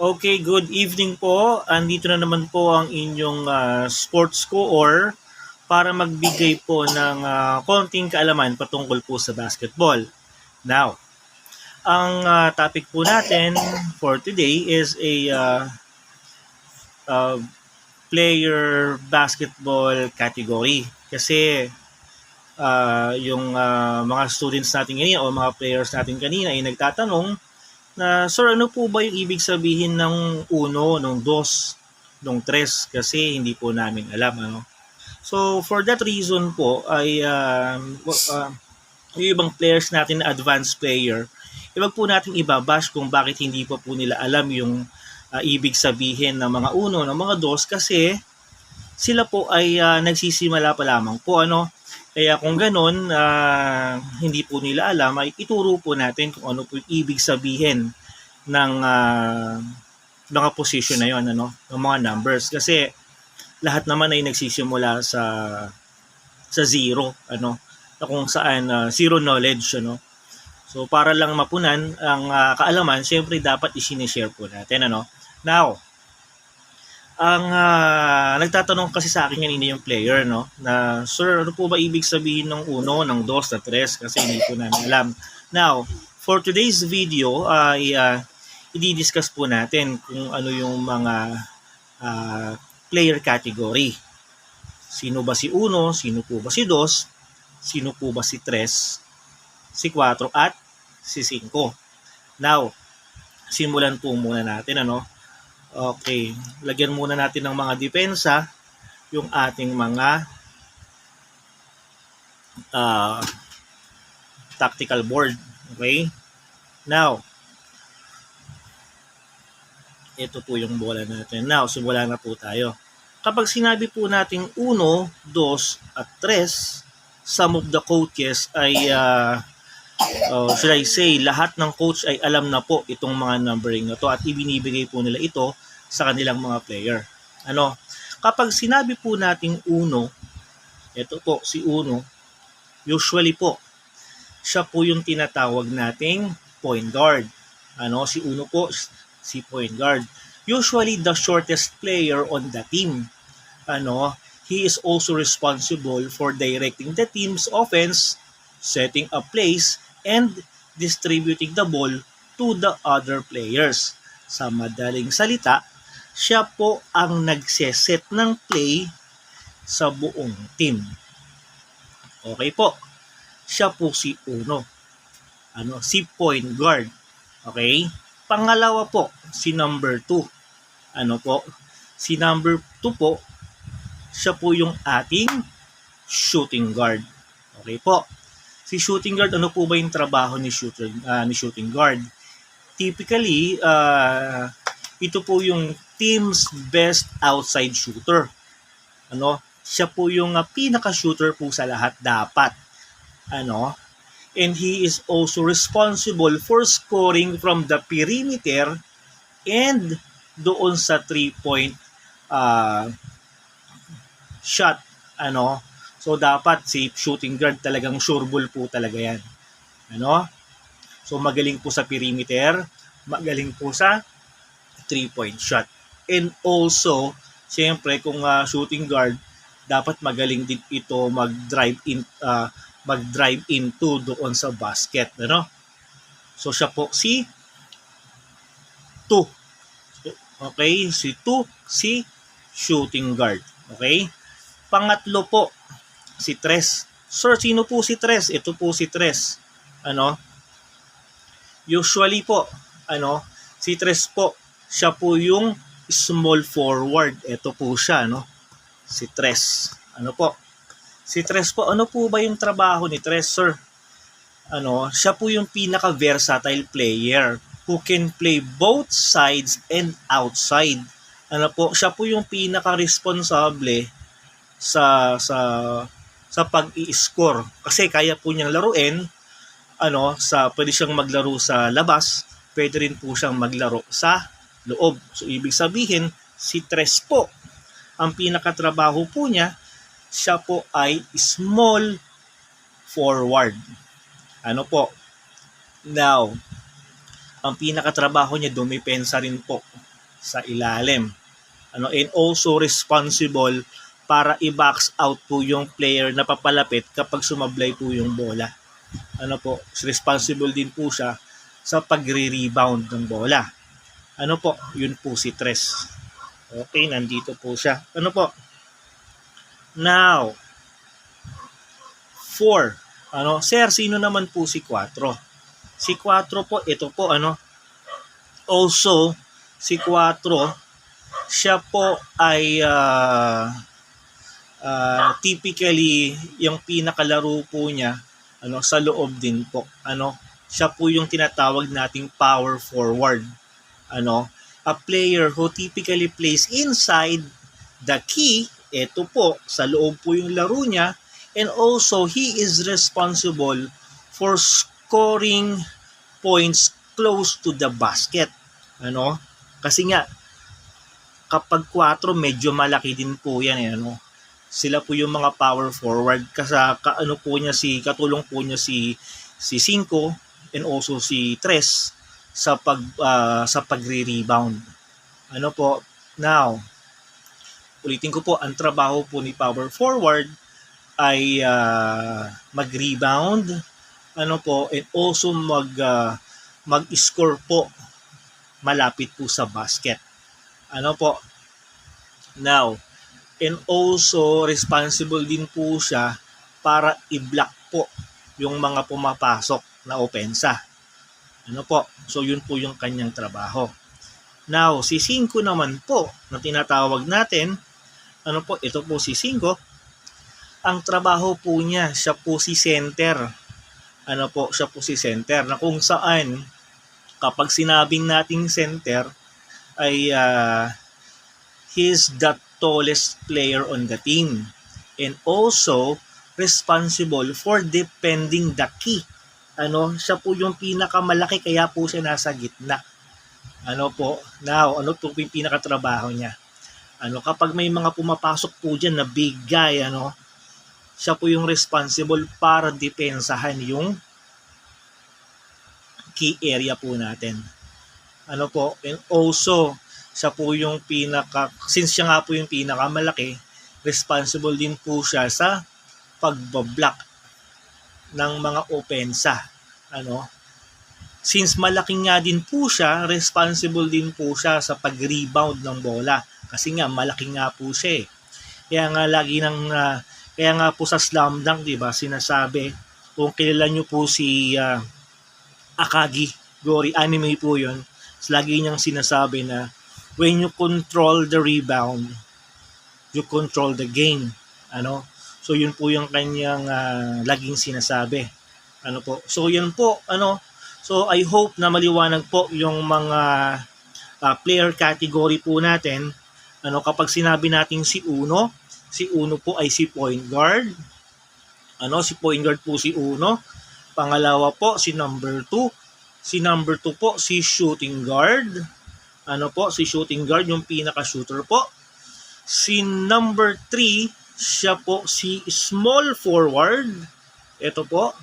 Okay, good evening po. Andito na naman po ang inyong ah, sports score para magbigay po ng ah, konting kaalaman patungkol po sa basketball. Now, ang ah, topic po natin for today is a ah, ah, player basketball category. Kasi ah, yung ah, mga students natin kanina o mga players natin kanina ay nagtatanong na sir ano po ba yung ibig sabihin ng uno, ng dos, ng tres kasi hindi po namin alam ano. So for that reason po ay um, uh, yung ibang players natin na advanced player, iwag po natin ibabash kung bakit hindi pa po nila alam yung uh, ibig sabihin ng mga uno, ng mga dos kasi sila po ay uh, nagsisimula pa lamang po ano. Kaya kung ganun, uh, hindi po nila alam, ay ituro po natin kung ano po yung ibig sabihin ng uh, mga position na yon ano, ng mga numbers. Kasi lahat naman ay nagsisimula sa sa zero, ano, na kung saan uh, zero knowledge, ano. So para lang mapunan ang uh, kaalaman, syempre dapat i-share po natin, ano. Now, ang uh, nagtatanong kasi sa akin kanina yung player, no? Na, sir, ano po ba ibig sabihin ng uno, ng dos, na tres? Kasi hindi po namin alam. Now, for today's video, ay uh, i-discuss po natin kung ano yung mga uh, player category. Sino ba si uno, sino po ba si dos, sino po ba si tres, si 4 at si 5. Now, simulan po muna natin, ano? Okay, lagyan muna natin ng mga depensa yung ating mga uh, tactical board. Okay? Now, ito po yung bola natin. Now, simula na po tayo. Kapag sinabi po nating 1, 2, at 3, some of the coaches ay uh, uh, should I say, lahat ng coach ay alam na po itong mga numbering na to at ibinibigay po nila ito sa kanilang mga player. Ano? Kapag sinabi po nating uno, ito po si uno, usually po, siya po yung tinatawag nating point guard. Ano? Si uno po, si point guard. Usually the shortest player on the team. Ano? He is also responsible for directing the team's offense, setting up plays, and distributing the ball to the other players. Sa madaling salita, siya po ang nagseset ng play sa buong team. Okay po. Siya po si Uno. Ano, si point guard. Okay? Pangalawa po, si number 2. Ano po? Si number 2 po, siya po yung ating shooting guard. Okay po. Si shooting guard, ano po ba yung trabaho ni shooting, uh, ni shooting guard? Typically, uh, ito po yung team's best outside shooter. Ano? Siya po yung uh, pinaka-shooter po sa lahat dapat. Ano? And he is also responsible for scoring from the perimeter and doon sa three-point uh, shot. Ano? So dapat si shooting guard talagang sure ball po talaga yan. Ano? So magaling po sa perimeter, magaling po sa three-point shot. And also, siyempre kung uh, shooting guard, dapat magaling din ito mag-drive in uh, mag-drive into doon sa basket, ano? So siya po si 2. Okay, si 2 si shooting guard. Okay? Pangatlo po si Tres. Sir, sino po si Tres? Ito po si Tres. Ano? Usually po, ano, si Tres po, siya po yung small forward. Ito po siya, no? Si Tres. Ano po? Si Tres po, ano po ba yung trabaho ni Tres, sir? Ano, siya po yung pinaka-versatile player who can play both sides and outside. Ano po, siya po yung pinaka-responsable sa sa sa pag-i-score kasi kaya po niyang laruin ano sa pwede siyang maglaro sa labas pwede rin po siyang maglaro sa loob so ibig sabihin si Tres po ang pinakatrabaho po niya siya po ay small forward ano po now ang pinakatrabaho niya dumipensa rin po sa ilalim. Ano, and also responsible para i-box out po yung player na papalapit kapag sumablay po yung bola. Ano po, responsible din po siya sa pagre-rebound ng bola. Ano po, yun po si Tres. Okay, nandito po siya. Ano po? Now, 4. Ano, sir, sino naman po si 4? Si 4 po, ito po, ano, also, si 4, siya po ay ah, ah, typically, yung pinakalaro po niya, ano, sa loob din po. Ano, siya po yung tinatawag nating power forward. Ano, a player who typically plays inside the key, ito po, sa loob po yung laro niya, and also he is responsible for scoring points close to the basket. Ano? Kasi nga, kapag 4, medyo malaki din po yan. Eh, ano? Sila po yung mga power forward. Kasi ano po niya si, katulong po niya si, si 5 and also si 3 sa pag ah, sa pagre-rebound. Ano po? Now, ulitin ko po, ang trabaho po ni power forward ay ah, mag-rebound, ano po, and also mag ah, mag-score po malapit po sa basket. Ano po? Now, and also responsible din po siya para i-block po yung mga pumapasok na opensa. Ano po? So yun po yung kanyang trabaho. Now, si 5 naman po na tinatawag natin, ano po, ito po si 5. Ang trabaho po niya, siya po si center. Ano po, siya po si center na kung saan kapag sinabing nating center ay uh, he's the tallest player on the team and also responsible for defending the key. Ano, siya po yung pinakamalaki kaya po siya nasa gitna. Ano po, now, ano po yung pinakatrabaho niya? Ano, kapag may mga pumapasok po dyan na big guy, ano, siya po yung responsible para depensahan yung key area po natin. Ano po, and also, siya po yung pinaka, since siya nga po yung pinakamalaki, responsible din po siya sa pagbablock ng mga opensa. Ano? Since malaki nga din po siya, responsible din po siya sa pag-rebound ng bola. Kasi nga, malaki nga po siya eh. Kaya nga lagi nang, ah, kaya nga po sa slam dunk, di ba, sinasabi, kung kilala nyo po si ah, Akagi Gori, anime po yun, lagi niyang sinasabi na, when you control the rebound, you control the game. Ano? So yun po yung kanyang ah, laging sinasabi. Ano po? So yun po, ano? So I hope na maliwanag po yung mga ah, player category po natin. Ano kapag sinabi nating si Uno, si Uno po ay si point guard. Ano, si point guard po si Uno. Pangalawa po si number 2. Si number 2 po si shooting guard. Ano po, si shooting guard yung pinaka-shooter po. Si number 3, siya po si small forward. Ito po,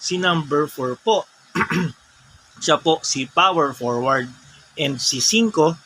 si number 4 po. siya po si power forward. And si 5,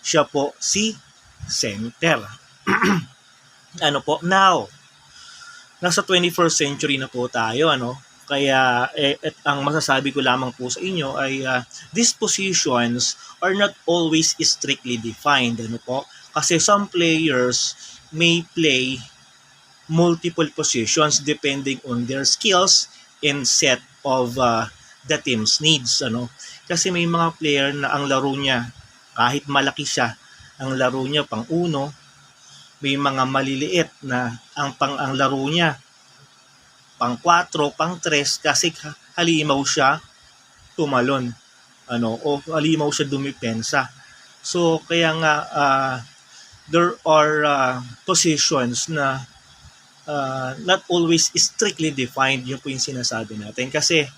siya po si center. ano po, now, nasa 21st century na po tayo, ano? Kaya eh, et, ang masasabi ko lamang po sa inyo ay uh, these positions are not always strictly defined, ano po? Kasi some players may play multiple positions depending on their skills and set of uh, the team's needs, ano? Kasi may mga player na ang laro niya kahit malaki siya, ang laro niya pang uno, may mga maliliit na ang pang ang laro niya pang 4, pang 3 kasi halimaw siya tumalon ano o halimaw siya dumipensa. So kaya nga uh, there are uh, positions na uh, not always strictly defined yung po yung sinasabi natin kasi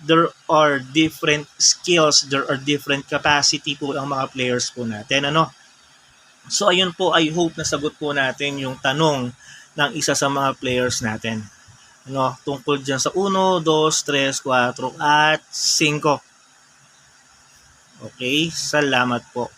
there are different skills, there are different capacity po ang mga players po natin. Ano? So ayun po, I hope na sagot po natin yung tanong ng isa sa mga players natin. Ano, tungkol dyan sa 1, 2, 3, 4, at 5. Okay, salamat po.